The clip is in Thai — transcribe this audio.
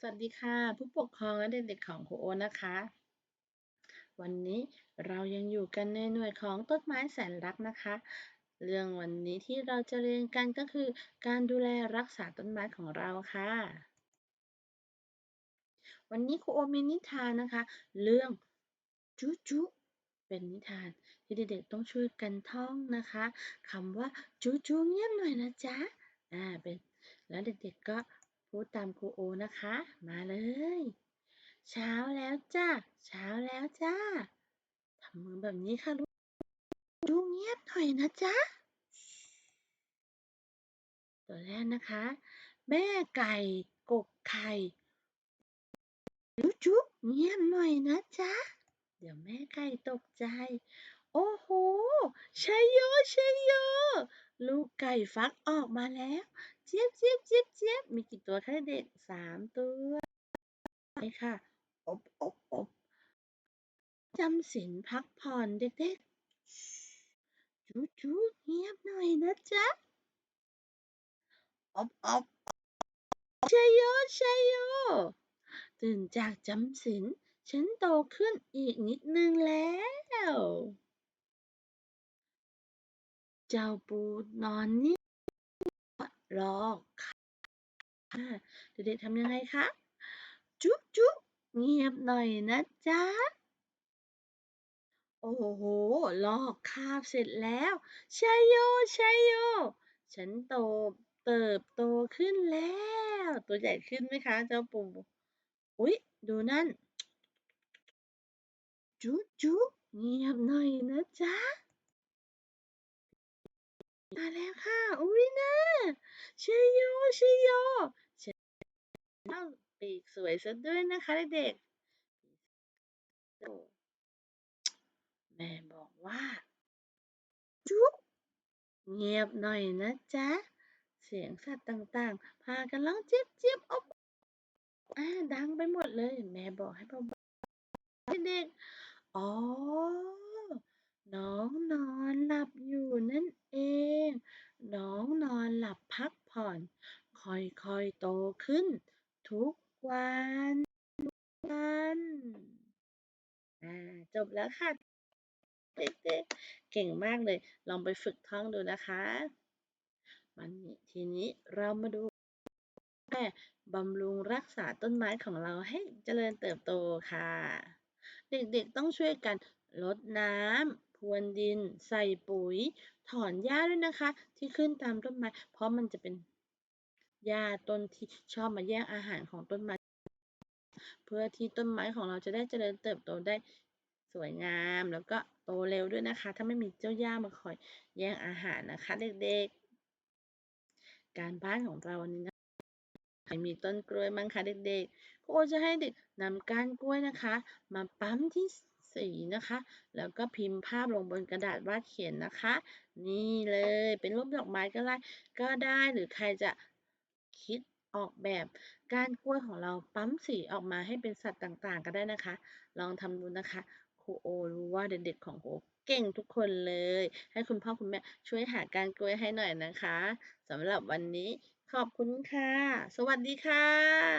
สวัสดีค่ะ ผู้ปกครองและเด็กๆของโคโอนะคะ วันนี้เรายังอยู่กันในหน่วยของต้นไม้แสนรักนะคะ เรื่องวันนี้ที่เราจะเรียนกันก็คือ การดูแลรักษาต้นไม้ของเราค่ะ วันนี้ครูโอมีนิทานนะคะ เรื่องจุจุเป็นนิทานที่เด็กๆต้องช่วยกันท่องนะคะคำว่าจุจุเงียบหน่อยนะจ๊ะอ่าเป็นแล้วเด็กๆก็ พูดตามครูโอนะคะ มาเลย เช้าแล้วจ้าเช้าแล้วจ้าทำมือแบบนี้ค่ะลูกดูเงียบหน่อยนะจ๊ะตัวแรกนะคะ แม่ไก่กกไข่จุจุเงียบหน่อยนะจ๊ะ เดี๋ยวแม่ไก่ตกใจ โอ้โหชัยโยชัยโย ลูกไก่ฟักออกมาแล้ว เจี๊ยบเจี๊ยบเจี๊ยบเจี๊ยบมีกี่ตัวคะเด็กสามตัวไปค่ะอบอบอบจำศีลพักผ่อนเด็กๆจูจูเงียบหน่อยนะจ๊ะอบอบชัยโยชัยโยตื่นจากจำศีลฉันโตขึ้นอีกนิดนึงแล้วเจ้าปูนอนนิ่ง รอค่ะเด็กๆทำยังไงคะจุ๊บจุ๊บเงียบหน่อยนะจ๊ะ โอ้โห ลอกคาบเสร็จแล้วชัยโยชัยโย ฉันโตเติบโตขึ้นแล้ว ตัวใหญ่ขึ้นไหมคะ เจ้าปูอุ๊ย ดูนั่น จุ๊จุ๊เงียบหน่อยนะจ๊ะ มาแล้วค่ะอุ๊ยนะเชยโยเชยโยฉันเอาปีกสวยซะด้วยนะคะเด็กๆแม่บอกว่าจุ๊บเงียบหน่อยนะจ๊ะ เสียงสัตว์ต่างๆ พากันร้องเจี๊ยบเจี๊ยบอบอ่าดังไปหมดเลย แม่บอกให้เบาๆเด็กๆอ๋อ น้องนอนหลับอยู่นั่นเอง น้องนอนหลับพักผ่อน ค่อยๆโตขึ้น ทุกวันวันจบแล้วค่ะเด็กๆเก่งมากเลย ลองไปฝึกท่องดูนะคะวันนี้ทีนี้เรามาดูแม่บำรุงรักษาต้นไม้ของเราให้เจริญเติบโตค่ะ เด็กๆต้องช่วยกันรดน้ำพรวนดิน ใส่ปุ๋ย ถอนหญ้าด้วยนะคะ ที่ขึ้นตามต้นไม้ เพราะมันจะเป็น หญ้าต้นที่ชอบมาแย่งอาหารของต้นไม้ เพื่อที่ต้นไม้ของเราจะได้เจริญเติบโตได้สวยงามแล้วก็โตเร็วด้วยนะคะ ถ้าไม่มีเจ้าหญ้ามาคอยแย่งอาหารนะคะเด็กๆ การบ้านของเราวันนี้นะใครมีต้นกล้วยมั้งคะเด็กๆครูจะให้เด็กนำก้านกล้วยนะคะ มาปั๊มที่สีนะคะ แล้วก็พิมพ์ภาพลงบนกระดาษวาดเขียนนะคะ นี่เลยเป็นรูปดอกไม้ก็ได้ก็ได้หรือใครจะ คิดออกแบบก้านกล้วยของเราปั๊มสีออกมาให้เป็นสัตว์ต่างๆ ก็ได้นะคะ ลองทำดูนะคะครูโอรู้ว่าเด็กๆของครูเก่งทุกคนเลย ให้คุณพ่อคุณแม่ช่วยหาการกล้วยให้หน่อยนะคะสำหรับวันนี้ขอบคุณค่ะ สวัสดีค่ะ